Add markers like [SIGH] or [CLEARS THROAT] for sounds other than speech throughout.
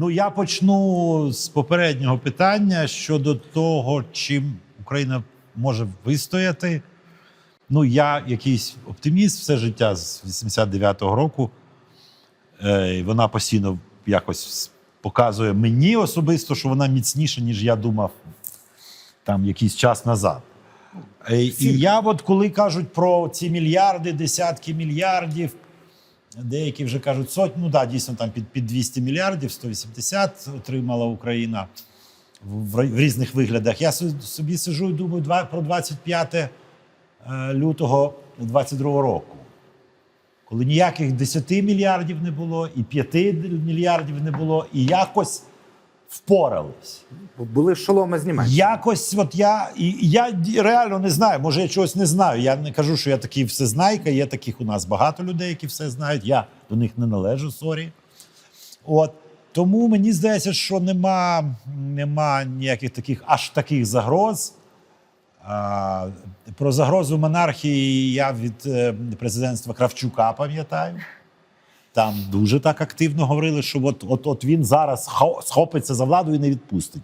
Ну, я почну з попереднього питання щодо того, чим Україна може вистояти. Ну, я якийсь оптиміст все життя з 89-го року. Е, вона постійно якось показує мені особисто, що вона міцніша, ніж я думав там якийсь час назад. Е, І я, от коли кажуть про ці мільярди, десятки мільярдів, деякі вже кажуть сотню, ну да, дійсно там під, під 200 мільярдів, 180 отримала Україна в, в різних виглядах. Я собі сижу і думаю два- про 25 е, лютого 22 року. Коли ніяких 10 мільярдів не було, і 5 мільярдів не було, і якось впорались. Були шоломи з Німеччини. Якось, от я і і я реально не знаю. Може, я чогось не знаю. Я не кажу, що я такий всезнайка. Є таких у нас багато людей, які все знають. Я до них не належу, сорі. От тому мені здається, що нема, нема ніяких таких аж таких загроз. А, про загрозу монархії я від е, президентства Кравчука пам'ятаю. Там дуже так активно говорили, що от, от, от він зараз схопиться за владу і не відпустить.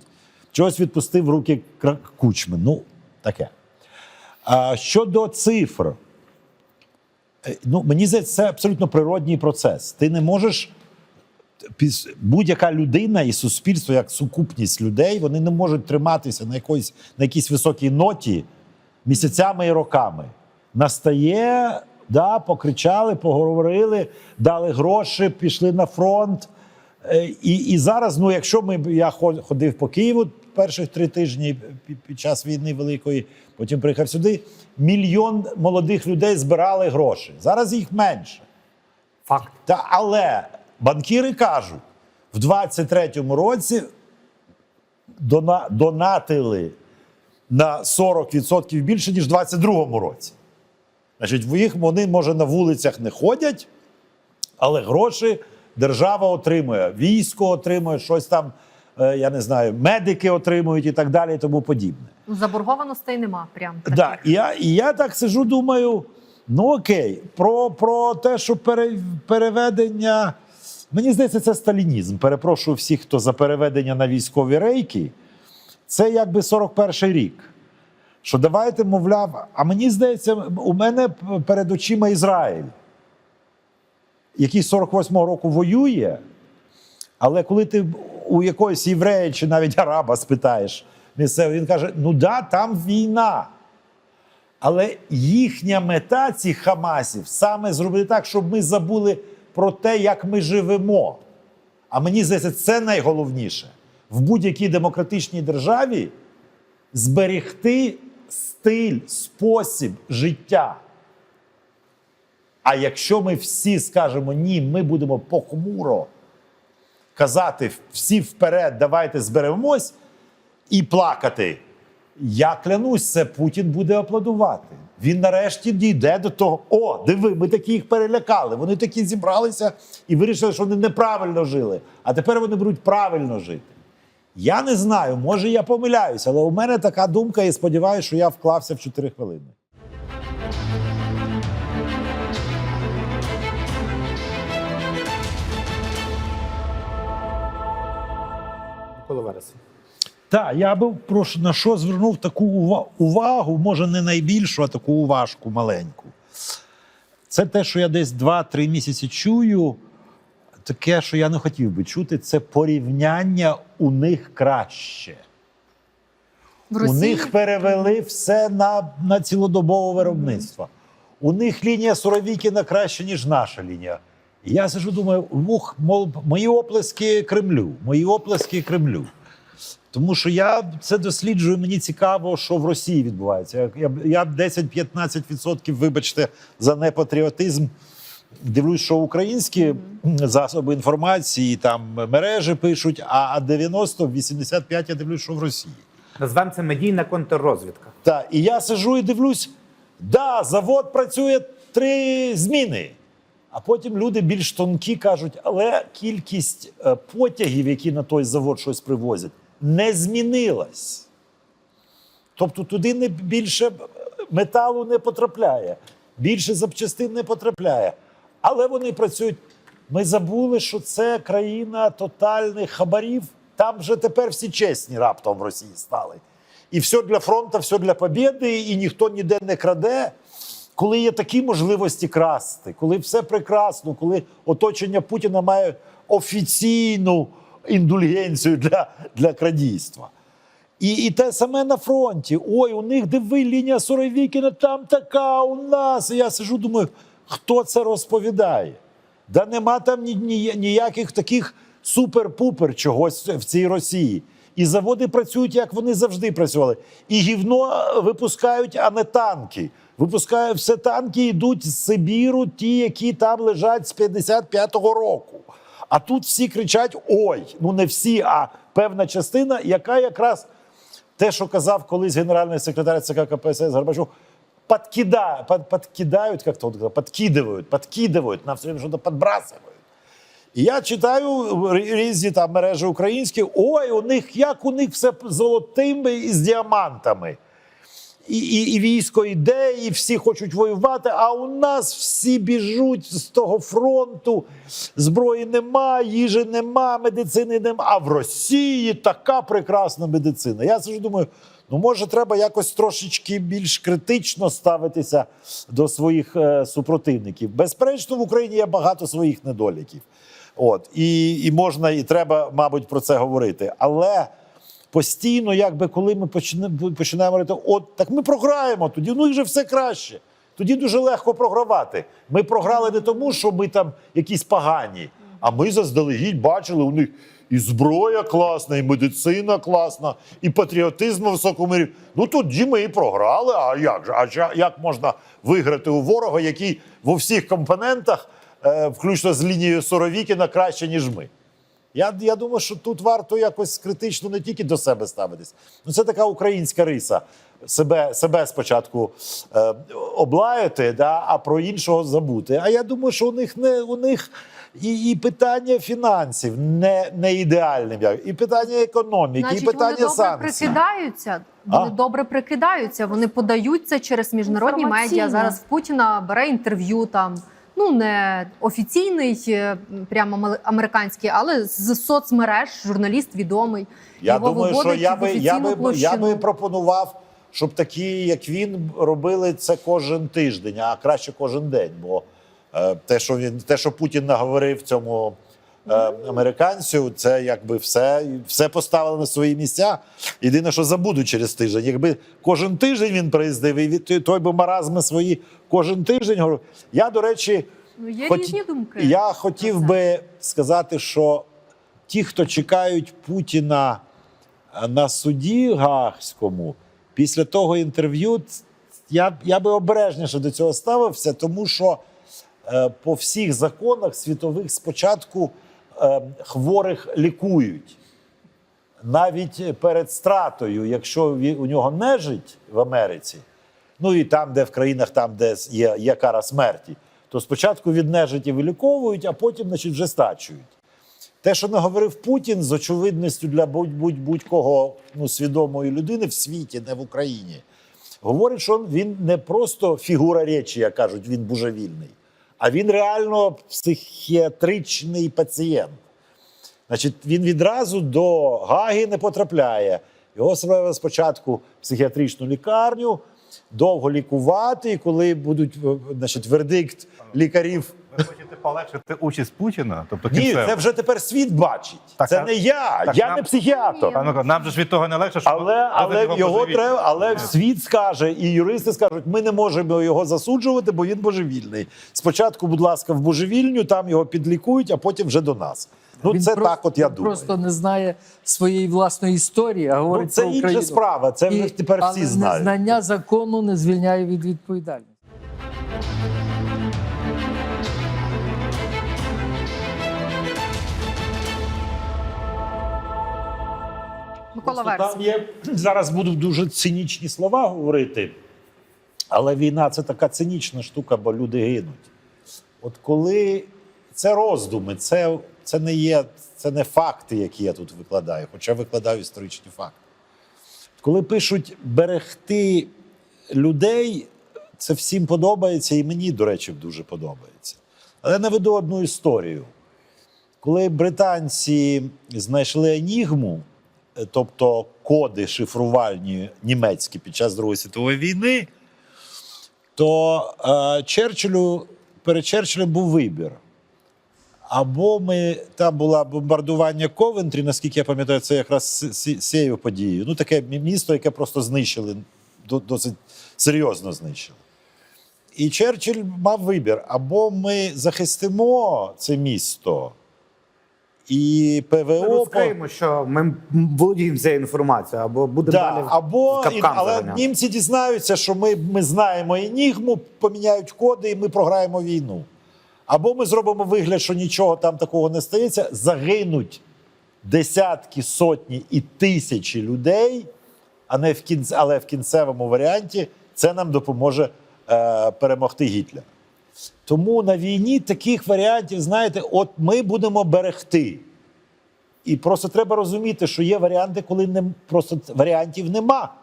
Чогось відпустив руки Кучми. Ну, таке. А, щодо цифр, е, ну, мені здається, це абсолютно природній процес. Ти не можеш. Будь-яка людина і суспільство, як сукупність людей, вони не можуть триматися на якоїсь на якійсь високій ноті місяцями і роками. Настає, да, покричали, поговорили, дали гроші, пішли на фронт. Е, І, і зараз, ну, якщо ми я ходив по Києву перших три тижні під час війни великої, потім приїхав сюди. Мільйон молодих людей збирали гроші. Зараз їх менше. Факт. Та але банкіри кажуть, в 23-му році дона, донатили на 40% більше, ніж в 22-му році. Значить, їх вони, може, на вулицях не ходять, але гроші держава отримує, військо отримує, щось там, е, я не знаю, медики отримують і так далі, і тому подібне. Ну, Заборгованостей нема. Прям Да, і я, і я так сижу, думаю: ну окей, про, про те, що пере, переведення. Мені здається, це сталінізм. Перепрошую всіх, хто за переведення на військові рейки. Це якби 41-й рік. Що давайте, мовляв, а мені здається, у мене перед очима Ізраїль, який 48-го року воює, але коли ти у якогось єврея чи навіть араба спитаєш місцевого, він каже: ну да, там війна. Але їхня мета цих хамасів саме зробити так, щоб ми забули про те, як ми живемо. А мені здається, це найголовніше в будь-якій демократичній державі зберегти стиль, спосіб життя. А якщо ми всі скажемо ні, ми будемо похмуро казати всі вперед, давайте зберемось і плакати. Я клянусь, це Путін буде аплодувати. Він нарешті дійде до того: о, диви, ми такі їх перелякали. Вони такі зібралися і вирішили, що вони неправильно жили. А тепер вони будуть правильно жити. Я не знаю, може я помиляюся, але у мене така думка, і сподіваюся, що я вклався в 4 хвилини. Микола Вересень. Так, я би прошу на що звернув таку ува- увагу, може не найбільшу, а таку уважку маленьку. Це те, що я десь 2-3 місяці чую. Таке, що я не хотів би чути, це порівняння у них краще. В У них перевели все на, на цілодобове виробництво. У них лінія Суровікіна краще, ніж наша лінія. І я сижу, думаю, ух, мол, мої оплески Кремлю, мої оплески Кремлю. Тому що я це досліджую, мені цікаво, що в Росії відбувається. Я, я, я 10-15%, вибачте, за непатріотизм. Дивлюсь, що українські засоби інформації, там мережі пишуть, а а 90-85 я дивлюсь, що в Росії. Назвемо це медійна контррозвідка. Так, і я сижу і дивлюсь, да, завод працює три зміни. А потім люди більш тонкі кажуть, але кількість е, потягів, які на той завод щось привозять, не змінилась. Тобто туди не більше металу не потрапляє, більше запчастин не потрапляє. Але вони працюють Ми забули, що це країна тотальних хабарів. Там вже тепер всі чесні раптом в Росії стали. І все для фронту, все для побєди, і ніхто ніде не краде. Коли є такі можливості красти, коли все прекрасно, коли оточення Путіна має офіційну індульгенцію для, для крадійства. І, і те саме на фронті. Ой, у них диви, лінія Суровікіна там така у нас. І я сижу, думаю, хто це розповідає? Да нема там ні, ні, ніяких таких супер-пупер чогось в цій Росії. І заводи працюють, як вони завжди працювали. І гівно е, випускають, а не танки. Випускають все танки, йдуть з Сибіру, ті, які там лежать з 55-го року. А тут всі кричать: ой, ну не всі, а певна частина, яка якраз те, що казав колись генеральний секретар ЦК КПСС Горбачов, подкида, под, подкидают, как то он говорил, подкидывают, подкидывают, нам все время что-то подбрасывают. І я читаю рі- різні там мережі українські. Ой, у них як у них все золотими і з діамантами. І, і, і військо йде, і всі хочуть воювати. А у нас всі біжуть з того фронту. Зброї нема, їжі нема, медицини нема. А в Росії така прекрасна медицина. Я завжди думаю, ну може, треба якось трошечки більш критично ставитися до своїх е, супротивників. Безперечно, в Україні є багато своїх недоліків. От і, і можна, і треба, мабуть, про це говорити. Але постійно, якби коли ми почне- починаємо говорити, от так ми програємо, тоді ну і вже все краще. Тоді дуже легко програвати. Ми програли не тому, що ми там якісь погані, а ми заздалегідь бачили у них і зброя класна, і медицина класна, і патріотизм рівні. Ну тоді ми і програли. А як же? А як можна виграти у ворога, який в всіх компонентах, е, включно з лінією Соровікіна, краще, ніж ми? Я, я думаю, що тут варто якось критично не тільки до себе ставитись. Ну, це така українська риса. Себе, себе спочатку е, облаяти, да, а про іншого забути. А я думаю, що у них не у них і, і питання фінансів не, не ідеальним, і питання економіки, Значить, і вони питання добре санкцій. прикидаються. Вони А? добре прикидаються. Вони подають це через міжнародні медіа. Зараз Путіна бере інтерв'ю там. Ну не офіційний, е, прямо аме- американський, але з соцмереж журналіст відомий. Я Його думаю, що я би, я, би, я би пропонував, щоб такі, як він, робили це кожен тиждень, а краще кожен день. Бо те, що він, те, що Путін наговорив цьому е, американцю, це якби все, все поставили на свої місця. Єдине, що забудуть через тиждень. Якби кожен тиждень він приїздив, і від- той би маразми свої кожен тиждень говорив. Я, до речі, Ну, є Хоті- різні думки. я хотів би сказати, що ті, хто чекають Путіна е, на суді Гаагському, після того інтерв'ю, я, я би обережніше до цього ставився, тому що е, по всіх законах світових спочатку е, хворих лікують. Навіть перед стратою, якщо у нього нежить в Америці, ну і там, де в країнах, там, де є, є кара смерті, то спочатку від нежиті виліковують, а потім значить, вже стачують. Те, що наговорив Путін з очевидністю для будь- будь- будь-кого ну, свідомої людини в світі, не в Україні, говорить, що він не просто фігура речі, як кажуть, він божевільний, а він реально психіатричний пацієнт. Значить, він відразу до Гаги не потрапляє. Його спочатку в психіатричну лікарню, довго лікувати, і коли будуть е, значить, вердикт лікарів. Ви хочете полегшити участь Путіна? Тобто Ні, це вже тепер світ бачить. Так, це не я. так я нам- не психіатр. Пане нам же ж від того не легше, що Але, але ви його треба, але світ скаже, і юристи скажуть, ми не можемо його засуджувати, бо він божевільний. Спочатку, будь ласка, в божевільню, там його підлікують, а потім вже до нас. Ну, Він це просто- так, от я він думаю. просто не знає своєї власної історії, а Ну, говорить це про інша справа. Це І- тепер але всі знають. Знання закону не звільняє від відповідальності. Микола Верс. там є [CLEARS THROAT] зараз будуть дуже цинічні слова говорити, але війна це така цинічна штука, бо люди гинуть. От коли це роздуми, це, це не є, це не факти, які я тут викладаю, хоча викладаю історичні факти. Коли пишуть берегти людей, це всім подобається, і мені, до речі, дуже подобається. Але наведу одну історію. Коли британці знайшли енігму, тобто коди шифрувальні німецькі під час Другої світової війни, то е, Черчиллю, перед Черчиллем був вибір. Або ми там було бомбардування Ковентрі, наскільки я пам'ятаю, це якраз цією подією. Ну, таке місто, яке просто знищили, досить серйозно знищили. І Черчилль мав вибір: або ми захистимо це місто, і ПВО. розкриємо, що ми володіємо цією інформацією, або будемо Да, далі або, і, але заганяти. німці дізнаються, що ми, ми знаємо енігму, поміняють коди, і ми програємо війну. Або ми зробимо вигляд, що нічого там такого не стається, загинуть десятки, сотні і тисячі людей, а не в кінц... але в кінцевому варіанті це нам допоможе е, перемогти Гітлера. Тому на війні таких варіантів, знаєте, от ми будемо берегти. І просто треба розуміти, що є варіанти, коли не, просто варіантів нема.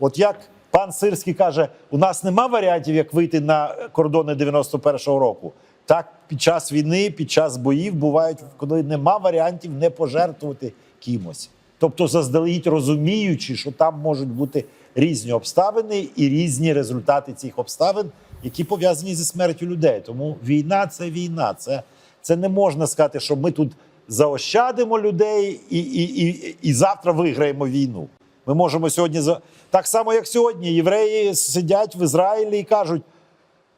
От як пан Сирський каже, у нас нема варіантів, як вийти на кордони 91-го року. Так, під час війни, під час боїв бувають, коли нема варіантів не пожертвувати кимось. Тобто, заздалегідь розуміючи, що там можуть бути різні обставини і різні результати цих обставин, які пов'язані зі смертю людей. Тому війна це війна. Це, це не можна сказати, що ми тут заощадимо людей і, і, і, і завтра виграємо війну. Ми можемо сьогодні за так само, як сьогодні, євреї сидять в Ізраїлі і кажуть: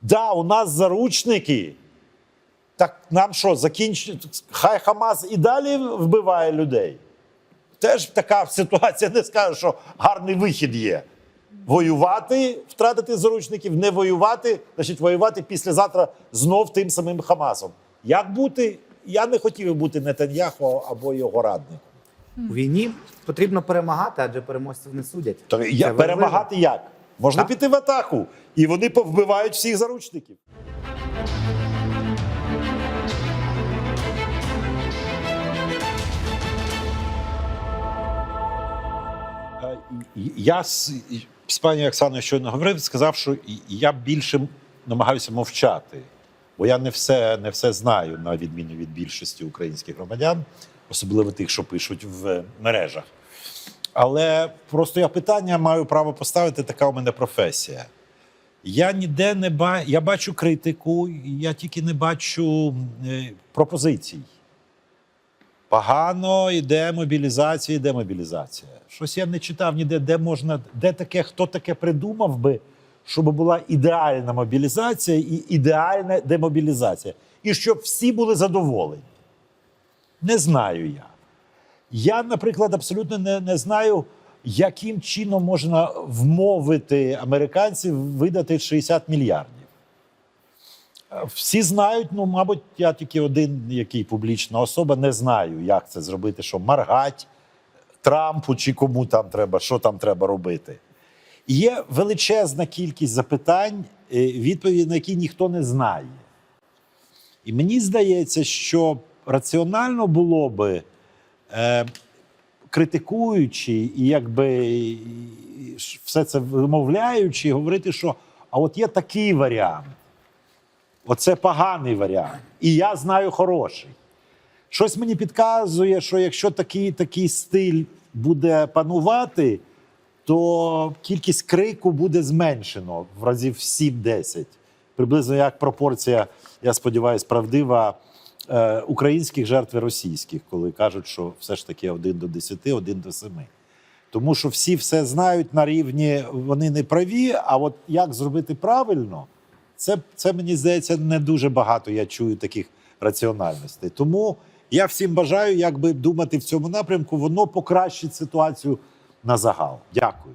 да, у нас заручники. Так нам що, закінчить? Хай Хамас і далі вбиває людей. Теж така ситуація не скаже, що гарний вихід є. Воювати, втратити заручників, не воювати, значить воювати післязавтра знов тим самим Хамасом. Як бути? Я не хотів бути Нетаньяху або його радником. У війні потрібно перемагати, адже переможців не судять. То я, перемагати як? Можна Так. піти в атаку, і вони повбивають всіх заручників. Е, Я пані Оксаною щойно говорив, сказав, що я більше намагаюся мовчати, бо я не все, не все знаю, на відміну від більшості українських громадян, особливо тих, що пишуть в мережах. Але просто я питання маю право поставити, така у мене професія. Я ніде не ба... я бачу критику, я тільки не бачу е, пропозицій. Погано йде мобілізація, йде мобілізація. Щось я не читав ніде, де можна, де таке, хто таке придумав би, щоб була ідеальна мобілізація і ідеальна демобілізація. І щоб всі були задоволені. Не знаю я. Я, наприклад, абсолютно не, не знаю, яким чином можна вмовити американців видати 60 мільярдів. Е, Всі знають, ну, мабуть, я тільки один, який публічна особа, не знаю, як це зробити, що маргать Трампу чи кому там треба, що там треба робити. Є величезна кількість запитань, е, відповіді на які ніхто не знає. І мені здається, що раціонально було би, е, критикуючи і якби все це вимовляючи, говорити, що а от є такий варіант. Оце поганий варіант. І я знаю хороший. Щось мені підказує, що якщо такий, такий стиль буде панувати, то кількість крику буде зменшено в разів 7-10. Приблизно як пропорція, я сподіваюся, правдива е, українських жертв і російських, коли кажуть, що все ж таки 1 до 10, 1 до 7. Тому що всі все знають на рівні, вони не праві. А от як зробити правильно, це, це мені здається не дуже багато. Я чую таких раціональностей. Тому я всім бажаю, якби думати в цьому напрямку, воно покращить ситуацію на загал. Дякую.